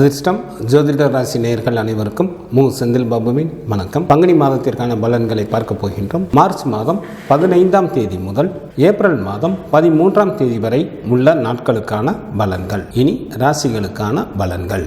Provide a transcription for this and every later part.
அதிர்ஷ்டம் ஜோதிட ராசி நேயர்கள் அனைவருக்கும் மு. செந்தில் பாபுவின் வணக்கம். பங்குனி மாதத்திற்கான பலன்களை பார்க்க போகின்றோம். மார்ச் மாதம் பதினைந்தாம் தேதி முதல் ஏப்ரல் மாதம் பதிமூன்றாம் தேதி வரை உள்ள நாட்களுக்கான பலன்கள். இனி ராசிகளுக்கான பலன்கள்.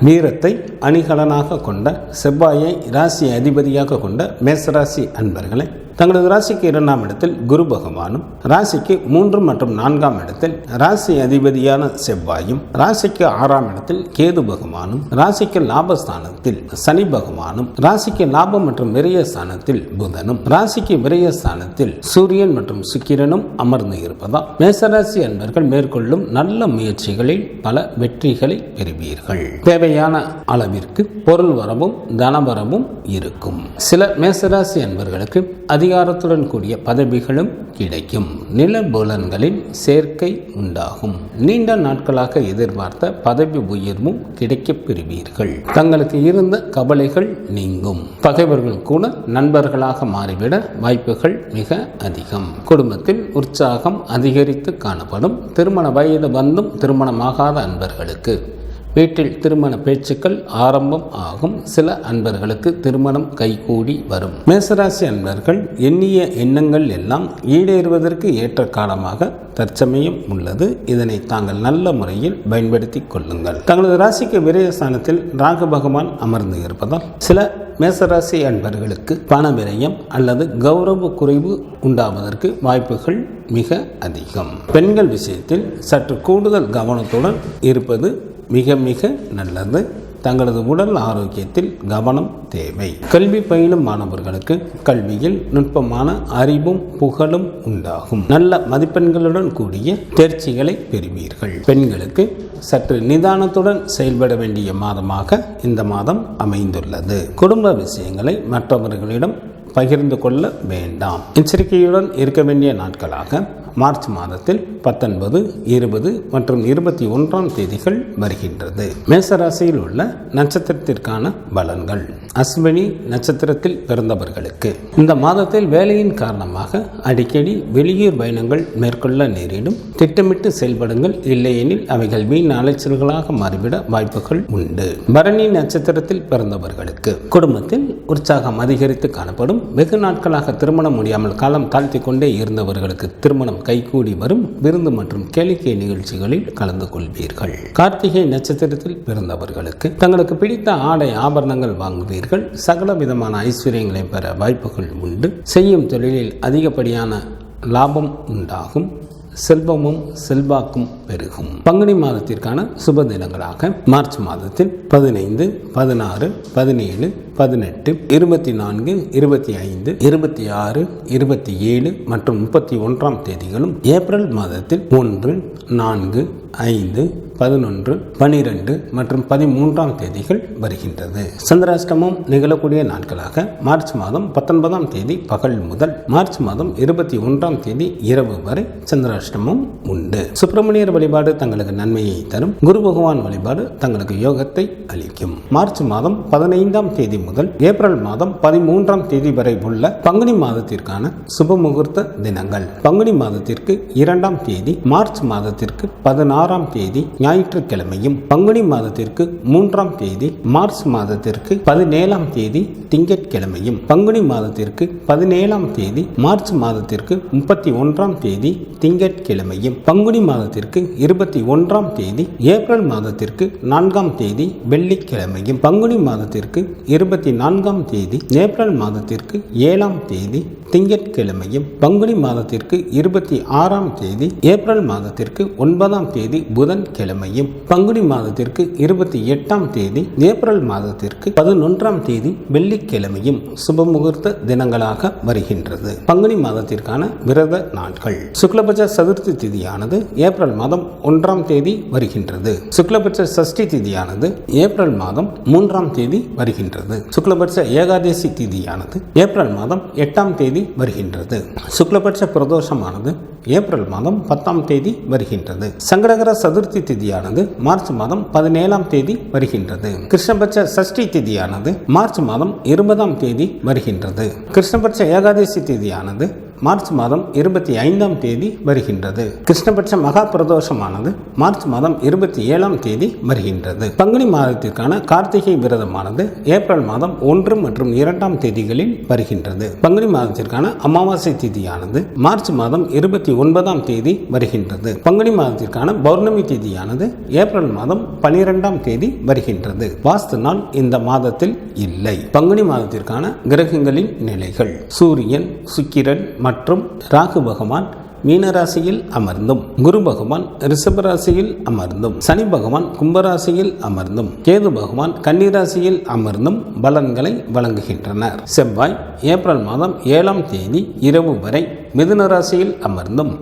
வீரத்தை அணிகலனாக கொண்ட செவ்வாயை ராசி அதிபதியாக கொண்ட மேசராசி அன்பர்களை தங்களது ராசிக்கு இரண்டாம் இடத்தில் குரு பகவானும் ராசிக்கு மூன்று மற்றும் நான்காம் இடத்தில் ராசி அதிபதியான செவ்வாயும் ராசிக்கு ஆறாம் இடத்தில் கேது பகவானும் ராசிக்கு லாபஸ்தானத்தில் சனி பகவானும் ராசிக்கு லாபம் மற்றும் விரய ஸ்தானத்தில் புதனும் ராசிக்கு விரய ஸ்தானத்தில் சூரியன் மற்றும் சுக்கிரனும் அமர்ந்து இருப்பதால் மேசராசி அன்பர்கள் மேற்கொள்ளும் நல்ல முயற்சிகளில் பல வெற்றிகளை பெறுவீர்கள். தேவையான அளவிற்கு பொருள் வரவும் தனவரவும் இருக்கும். சில மேசராசி அன்பர்களுக்கு அதிகாரத்துடன் கூடிய பதவிகளும் கிடைக்கும். நிலபுலன்களின் சேர்க்கை உண்டாகும். நீண்ட நாட்களாக எதிர்பார்த்த பதவி உயர்வும் கிடைக்கப் பெறுவீர்கள். தங்களுக்கு இருந்த கவலைகள் நீங்கும். பகைவர்கள் கூட நண்பர்களாக மாறிவிட வாய்ப்புகள் மிக அதிகம். குடும்பத்தில் உற்சாகம் அதிகரித்து காணப்படும். திருமண வயது வந்தும் திருமணமாகாத அன்பர்களுக்கு வீட்டில் திருமண பேச்சுக்கள் ஆரம்பம் ஆகும். சில அன்பர்களுக்கு திருமணம் கைகூடி வரும். மேசராசி அன்பர்கள் எண்ணிய எண்ணங்கள் எல்லாம் ஈடேறுவதற்கு ஏற்ற காலமாக தற்சமயம் உள்ளது. இதனை தாங்கள் நல்ல முறையில் பயன்படுத்தி கொள்ளுங்கள். தங்களது ராசிக்கு விரயஸ்தானத்தில் ராகு பகவான் அமர்ந்து இருப்பதால் சில மேசராசி அன்பர்களுக்கு பண விரயம் அல்லது கௌரவ குறைவு உண்டாவதற்கு வாய்ப்புகள் மிக அதிகம். பெண்கள் விஷயத்தில் சற்று கூடுதல் கவனத்துடன் இருப்பது மிக மிக நல்லது. தங்களது உடல் ஆரோக்கியத்தில் கவனம் தேவை. கல்வி பயிலும் மாணவர்களுக்கு கல்வியில் நுட்பமான அறிவும் புகழும் உண்டாகும். நல்ல மதிப்பெண்களுடன் கூடிய தேர்ச்சிகளை பெறுவீர்கள். பெண்களுக்கு சற்று நிதானத்துடன் செயல்பட வேண்டிய மாதமாக இந்த மாதம் அமைந்துள்ளது. குடும்ப விஷயங்களை மற்றவர்களிடம் பகிர்ந்து கொள்ள வேண்டாம். எச்சரிக்கையுடன் இருக்க வேண்டிய நாட்களாக மார்ச் மாதத்தில் பத்தொன்பது இருபது மற்றும் இருபத்தி ஒன்றாம் தேதிகள் வருகின்றது. மேசராசியில் உள்ள நட்சத்திரத்திற்கான பலன்கள். அஸ்வினி நட்சத்திரத்தில் பிறந்தவர்களுக்கு. இந்த மாதத்தில் வேலையின் காரணமாக அடிக்கடி வெளியூர் பயணங்கள் மேற்கொள்ள நேரிடும். திட்டமிட்டு செயல்படுங்கள் இல்லையெனில் அவைகள் வீண் அலைச்சல்களாக மாறிவிட வாய்ப்புகள் உண்டு. பரணி நட்சத்திரத்தில் பிறந்தவர்களுக்கு குடும்பத்தில் உற்சாகம் அதிகரித்து காணப்படும். வெகு நாட்களாக திருமணம் முடியாமல் காலம் தாழ்த்தி கொண்டே இருந்தவர்களுக்கு திருமணம் கைகூடி வரும் விருந்து மற்றும் கேளிக்கை நிகழ்ச்சிகளில் கலந்து கொள்வீர்கள். கார்த்திகை நட்சத்திரத்தில் பிறந்தவர்களுக்கு தங்களுக்கு பிடித்த ஆடை ஆபரணங்கள் வாங்குவீர்கள். சகல விதமான ஐஸ்வர்யங்களை பெற வாய்ப்புகள் உண்டு. செய்யும் தொழிலில் அதிகப்படியான லாபம் உண்டாகும். செல்வமும் செல்வாக்கும் பெருகும். பங்குனி மாதத்திற்கான சுப தினங்களாக மார்ச் மாதத்தில் பதினைந்து பதினாறு பதினேழு பதினெட்டு இருபத்தி நான்கு இருபத்தி ஐந்து இருபத்தி ஆறு இருபத்தி ஏழு மற்றும் முப்பத்தி ஒன்றாம் தேதிகளும் ஏப்ரல் மாதத்தில் ஒன்று நான்கு ஐந்து பதினொன்று பனிரெண்டு மற்றும் பதிமூன்றாம் தேதிகள் வருகின்றது. சந்திராஷ்டமம் நிகழக்கூடிய நாட்களாக மார்ச் மாதம் பத்தொன்பதாம் தேதி பகல் முதல் மார்ச் மாதம் இருபத்தி ஒன்றாம் தேதி இரவு வரை சந்திராஷ்டமம் உண்டு. சுப்பிரமணியர் வழிபாடு தங்களுக்கு நன்மையை தரும். குரு பகவான் வழிபாடு தங்களுக்கு யோகத்தை அளிக்கும். மார்ச் மாதம் பதினைந்தாம் தேதி முதல் ஏப்ரல் மாதம் பதிமூன்றாம் தேதி வரை உள்ள பங்குனி மாதத்திற்கான சுப முகூர்த்த தினங்கள். பங்குனி மாதத்திற்கு இரண்டாம் தேதி மார்ச் மாதத்திற்கு பதினாறாம் தேதி ஞாயிற்றுக்கிழமையும் பங்குனி மாதத்திற்கு மூன்றாம் தேதி மார்ச் மாதத்திற்கு பதினேழாம் தேதி திங்கட்கிழமையும் பங்குனி மாதத்திற்கு பதினேழாம் தேதி மார்ச் மாதத்திற்கு முப்பத்தி ஒன்றாம் தேதி திங்கட்கிழமையும் பங்குனி மாதத்திற்கு இருபத்தி ஒன்றாம் தேதி ஏப்ரல் மாதத்திற்கு நான்காம் தேதி வெள்ளிக்கிழமையும் பங்குனி மாதத்திற்கு இருபத்தி நான்காம் தேதி ஏப்ரல் மாதத்திற்கு ஏழாம் தேதி திங்கட்கிழமையும் பங்குனி மாதத்திற்கு இருபத்தி ஆறாம் தேதி ஏப்ரல் மாதத்திற்கு ஒன்பதாம் தேதி புதன் கிழமையும் பங்குனி மாதத்திற்கு இருபத்தி எட்டாம் தேதி ஏப்ரல் மாதத்திற்கு பதினொன்றாம் தேதி வெள்ளிக்கிழமையும் சுப முகூர்த்த தினங்களாக வருகின்றது. பங்குனி மாதத்திற்கான விரத நாட்கள். சுக்லபட்ச சதுர்த்தி திதியானது ஏப்ரல் மாதம் ஒன்றாம் தேதி வருகின்றது. சுக்லபட்ச சஷ்டி திதியானது ஏப்ரல் மாதம் மூன்றாம் தேதி வருகின்றது. சுக்லபட்ச ஏகாதசி திதியானது ஏப்ரல் மாதம் எட்டாம் தேதி வருகின்றது. சுக்லபட்ச பிரதோஷமானது ஏப்ரல் மாதம் பத்தாம் தேதி வருகின்றது. சங்கடகர சதுர்த்தி திதியானது மார்ச் மாதம் பதினேழாம் தேதி வருகின்றது. கிருஷ்ணபட்ச சஷ்டி திதியானது மார்ச் மாதம் இருபதாம் தேதி வருகின்றது. கிருஷ்ணபட்ச ஏகாதசி திதியானது மார்ச் மாதம் இருபத்தி ஐந்தாம் தேதி வருகின்றது. கிருஷ்ணபட்ச மகா பிரதோஷமானது மார்ச் மாதம் இருபத்தி ஏழாம் தேதி வருகின்றது. பங்குனி மாதத்திற்கான கார்த்திகை விரதமானது ஏப்ரல் மாதம் ஒன்று மற்றும் இரண்டாம் தேதிகளில் வருகின்றது. பங்குனி மாதத்திற்கான அமாவாசை திதியானது மார்ச் மாதம் இருபத்தி ஒன்பதாம் தேதி வருகின்றது. பங்குனி மாதத்திற்கான பௌர்ணமி திதியானது ஏப்ரல் மாதம் பனிரெண்டாம் தேதி வருகின்றது. வாஸ்து நாள் இந்த மாதத்தில் இல்லை. பங்குனி மாதத்திற்கான கிரகங்களின் நிலைகள். சூரியன் சுக்கிரன் மற்றும் ராகு பகவான் மீனராசியில் அமர்ந்தும் குரு பகவான் ரிஷபராசியில் அமர்ந்தும் சனி பகவான் கும்பராசியில் அமர்ந்தும் கேது பகவான் கன்னிராசியில் அமர்ந்தும் பலன்களை வழங்குகின்றனர். செவ்வாய் ஏப்ரல் மாதம் ஏழாம் தேதி இரவு வரை மிதுன ராசியில் அமர்ந்தும்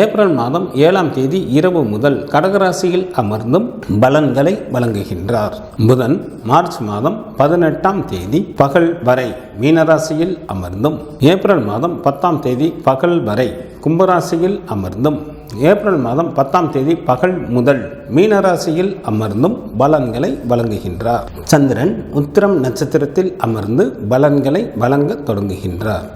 ஏப்ரல் மாதம் ஏழாம் தேதி இரவு முதல் கடகராசியில் அமர்ந்தும் பலன்களை வழங்குகின்றார். புதன் மார்ச் மாதம் பதினெட்டாம் தேதி பகல் வரை மீனராசியில் அமர்ந்தும் ஏப்ரல் மாதம் பத்தாம் தேதி பகல் வரை கும்பராசியில் அமர்ந்தும் ஏப்ரல் மாதம் பத்தாம் தேதி பகல் முதல் மீனராசியில் அமர்ந்தும் பலன்களை வழங்குகின்றார். சந்திரன் உத்திரம் நட்சத்திரத்தில் அமர்ந்து பலன்களை வழங்க தொடங்குகின்றார்.